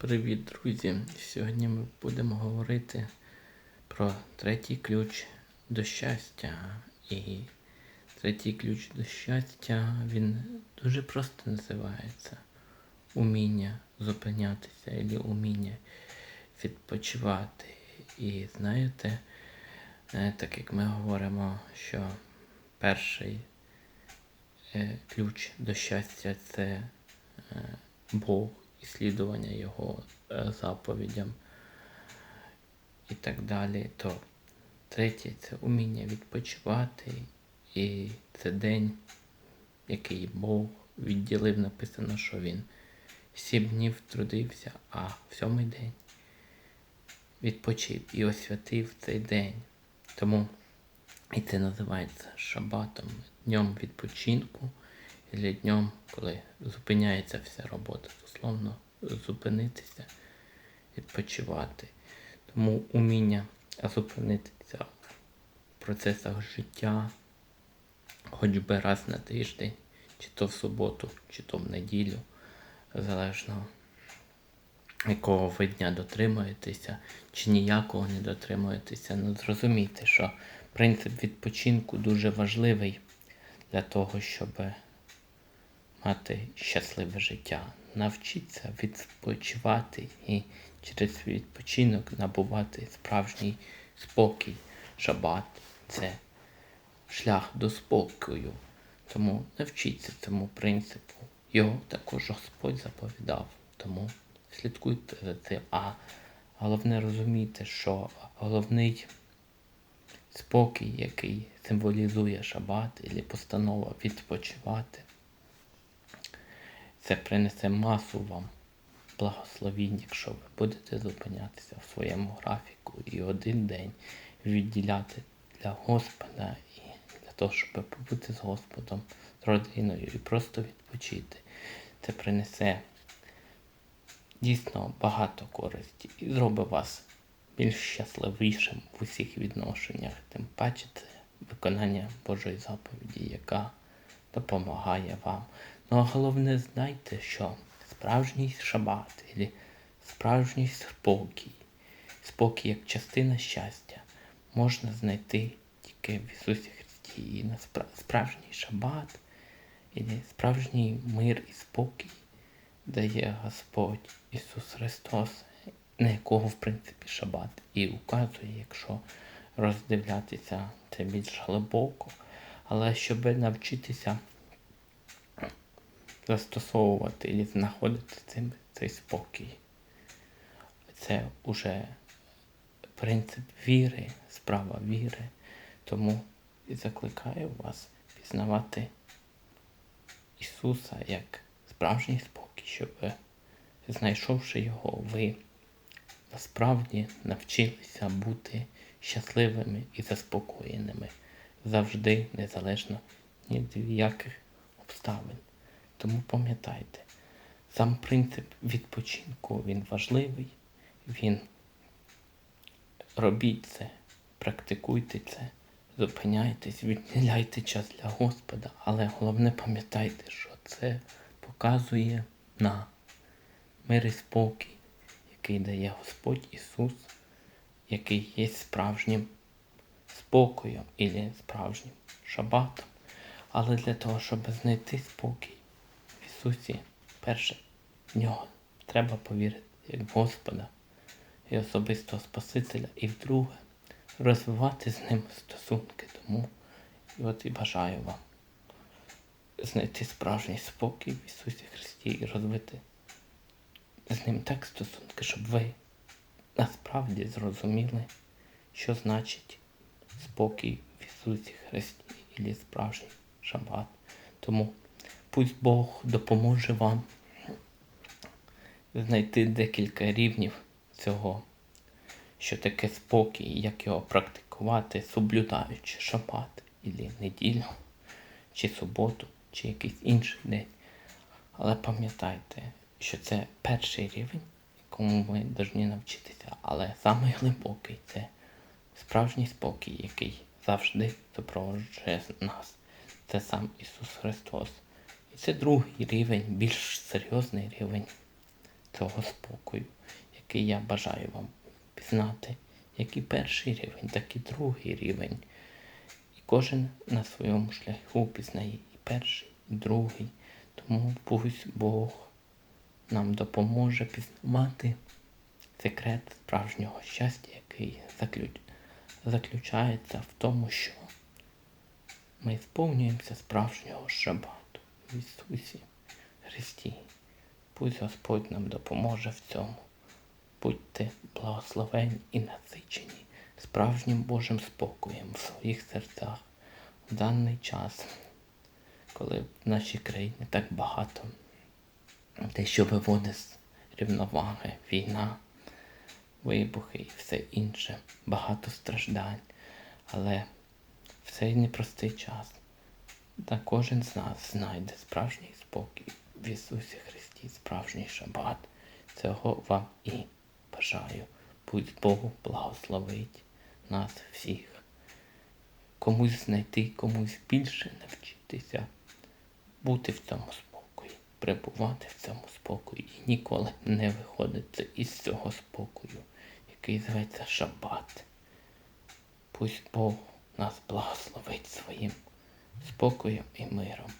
Привіт, друзі! Сьогодні ми будемо говорити про третій ключ до щастя. І третій ключ до щастя він дуже просто називається уміння зупинятися або уміння відпочивати. І знаєте, е, так як ми говоримо, що перший е, ключ до щастя це е, Бог і слідування Його е, заповідям і так далі, то третє це уміння відпочивати. І це день, який Бог відділив, написано, що він сім днів трудився, а в сьомий день відпочив і освятив цей день. Тому і це називається шабатом, днем відпочинку, і днем, коли зупиняється вся робота, дословно зупинитися, відпочивати. Тому уміння зупинитися в процесах життя, хоч би раз на тиждень, чи то в суботу, чи то в неділю, залежно якого ви дня дотримуєтеся, чи ніякого не дотримуєтеся. Ну зрозумійте, що принцип відпочинку дуже важливий для того, щоб мати щасливе життя. Навчіться відпочивати і через відпочинок набувати справжній спокій. Шабат це шлях до спокою. Тому навчіться цьому принципу. Його також Господь заповідав. Тому слідкуйте за цим. А головне розумійте, що головний спокій, який символізує шабат, або постанова відпочивати, це принесе масу вам благословінь, якщо ви будете зупинятися в своєму графіку і один день відділяти для Господа і для того, щоб побути з Господом, з родиною і просто відпочити. Це принесе дійсно багато користі і зробить вас більш щасливішим в усіх відношеннях. Тим паче це виконання Божої заповіді, яка допомагає вам. Ну а головне знайте, що справжній шабат, або справжній спокій, спокій як частина щастя, можна знайти тільки в Ісусі Христі. І на справжній шабат, і справжній мир і спокій дає Господь Ісус Христос, на якого, в принципі, шабат і указує, якщо роздивлятися це більш глибоко, але щоб навчитися застосовувати і знаходити цим цей спокій. Це вже принцип віри, справа віри. Тому і закликаю вас пізнавати Ісуса як справжній спокій, щоб, знайшовши його, ви насправді навчилися бути щасливими і заспокоєними завжди, незалежно від яких обставин. Тому пам'ятайте, сам принцип відпочинку він важливий, він робіть це, практикуйте це, зупиняйтесь, відділяйте час для Господа, але головне пам'ятайте, що це показує на мир і спокій, який дає Господь Ісус, який є справжнім спокоєм і справжнім шабатом. Але для того, щоб знайти спокій, в Ісусі, перше, в нього треба повірити як Господа і особистого Спасителя, і вдруге розвивати з ним стосунки. Тому і от і бажаю вам знайти справжній спокій в Ісусі Христі і розвити з ним так стосунки, щоб ви насправді зрозуміли, що значить спокій в Ісусі Христі і справжній шабат. Тому Пусть Бог допоможе вам знайти декілька рівнів цього, що таке спокій, як його практикувати, соблюдаючи шабат, і неділю, чи суботу, чи якийсь інший день. Але пам'ятайте, що це перший рівень, якому ми повинні навчитися. Але найглибокий це справжній спокій, який завжди супроводжує нас. Це сам Ісус Христос. І це другий рівень, більш серйозний рівень. цього спокою, який я бажаю вам пізнати, як і перший рівень, так і другий рівень. І кожен на своєму шляху пізнає і перший, і другий. Тому пусть Бог нам допоможе пізнавати секрет справжнього щастя, який заключ... заключається в тому, що ми сповнюємося справжнього шабату в Ісусі Христі. Пусть Господь нам допоможе в цьому. Будьте благословені і насичені справжнім Божим спокоєм в своїх серцях в даний час, коли в нашій країні так багато те, що виводить з рівноваги, війна, вибухи і все інше, багато страждань. Але в цей непростий час та кожен з нас знайде справжній спокій в Ісусі Христі, справжній шабат. Цього вам і бажаю. Будь Богу благословить нас всіх. Комусь знайти, комусь більше навчитися бути в цьому спокої, перебувати в цьому спокої і ніколи не виходити із цього спокою, який зветься Шабат. Пусть Бог нас благословить своїм спокоєм і миром.